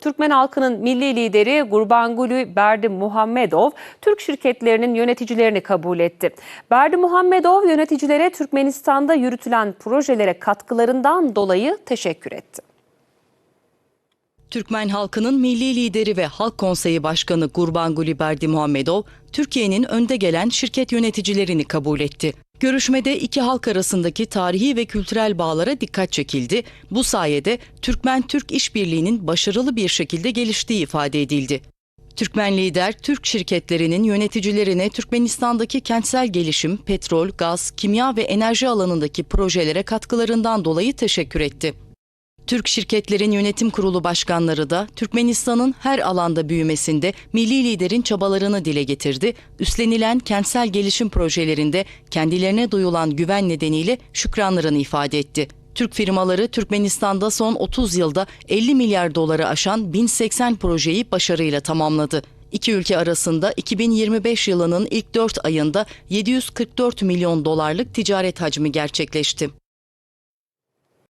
Türkmen halkının milli lideri Gurbanguly Berdi Muhammedov, Türk şirketlerinin yöneticilerini kabul etti. Berdi Muhammedov yöneticilere Türkmenistan'da yürütülen projelere katkılarından dolayı teşekkür etti. Türkmen halkının milli lideri ve Halk Konseyi Başkanı Gurbanguly Berdi Muhammedov, Türkiye'nin önde gelen şirket yöneticilerini kabul etti. Görüşmede iki halk arasındaki tarihi ve kültürel bağlara dikkat çekildi. Bu sayede Türkmen-Türk işbirliğinin başarılı bir şekilde geliştiği ifade edildi. Türkmen lider, Türk şirketlerinin yöneticilerine Türkmenistan'daki kentsel gelişim, petrol, gaz, kimya ve enerji alanındaki projelere katkılarından dolayı teşekkür etti. Türk şirketlerin yönetim kurulu başkanları da Türkmenistan'ın her alanda büyümesinde milli liderin çabalarını dile getirdi. Üstlenilen kentsel gelişim projelerinde kendilerine duyulan güven nedeniyle şükranlarını ifade etti. Türk firmaları Türkmenistan'da son 30 yılda 50 milyar doları aşan 1080 projeyi başarıyla tamamladı. İki ülke arasında 2025 yılının ilk 4 ayında 744 milyon dolarlık ticaret hacmi gerçekleşti.